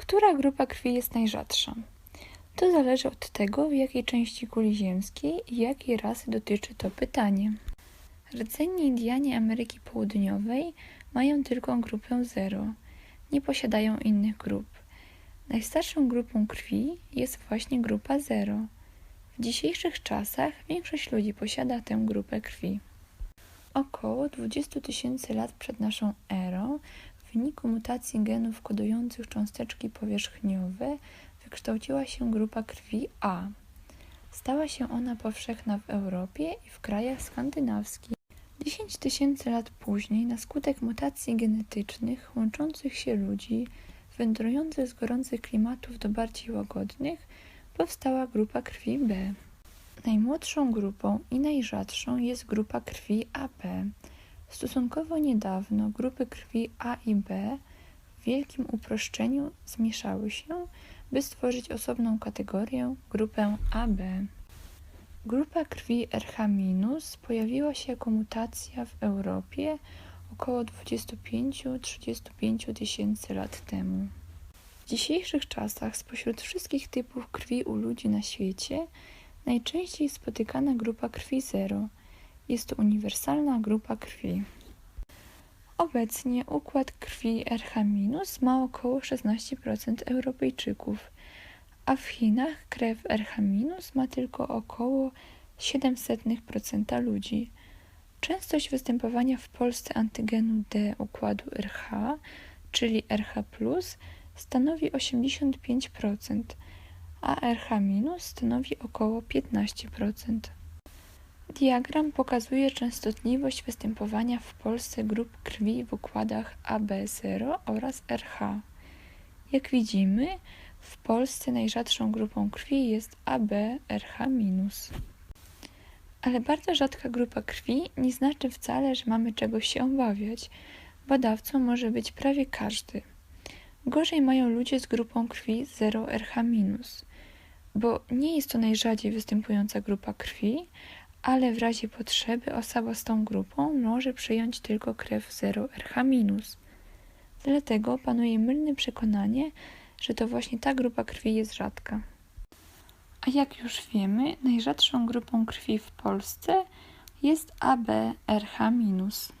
Która grupa krwi jest najrzadsza? To zależy od tego, w jakiej części kuli ziemskiej i jakiej rasy dotyczy to pytanie. Rdzenni Indianie Ameryki Południowej mają tylko grupę 0. Nie posiadają innych grup. Najstarszą grupą krwi jest właśnie grupa 0. W dzisiejszych czasach większość ludzi posiada tę grupę krwi. Około 20 tysięcy lat przed naszą erą w wyniku mutacji genów kodujących cząsteczki powierzchniowe wykształciła się grupa krwi A. Stała się ona powszechna w Europie i w krajach skandynawskich. 10 tysięcy lat później, na skutek mutacji genetycznych łączących się ludzi, wędrujących z gorących klimatów do bardziej łagodnych, powstała grupa krwi B. Najmłodszą grupą i najrzadszą jest grupa krwi AB. Stosunkowo niedawno grupy krwi A i B w wielkim uproszczeniu zmieszały się, by stworzyć osobną kategorię grupę AB. Grupa krwi RH- pojawiła się jako mutacja w Europie około 25-35 tysięcy lat temu. W dzisiejszych czasach spośród wszystkich typów krwi u ludzi na świecie najczęściej spotykana grupa krwi 0 jest to uniwersalna grupa krwi. Obecnie układ krwi RH- ma około 16% Europejczyków, a w Chinach krew RH- ma tylko około 0,07% ludzi. Częstość występowania w Polsce antygenu D układu RH, czyli RH+, stanowi 85%, a RH- stanowi około 15%. Diagram pokazuje częstotliwość występowania w Polsce grup krwi w układach AB0 oraz RH. Jak widzimy, w Polsce najrzadszą grupą krwi jest AB-RH-. Ale bardzo rzadka grupa krwi nie znaczy wcale, że mamy czegoś się obawiać. Badawcą może być prawie każdy. Gorzej mają ludzie z grupą krwi 0RH-, bo nie jest to najrzadziej występująca grupa krwi, ale w razie potrzeby osoba z tą grupą może przyjąć tylko krew 0RH-. Dlatego panuje mylne przekonanie, że to właśnie ta grupa krwi jest rzadka. A jak już wiemy, najrzadszą grupą krwi w Polsce jest AB-RH-.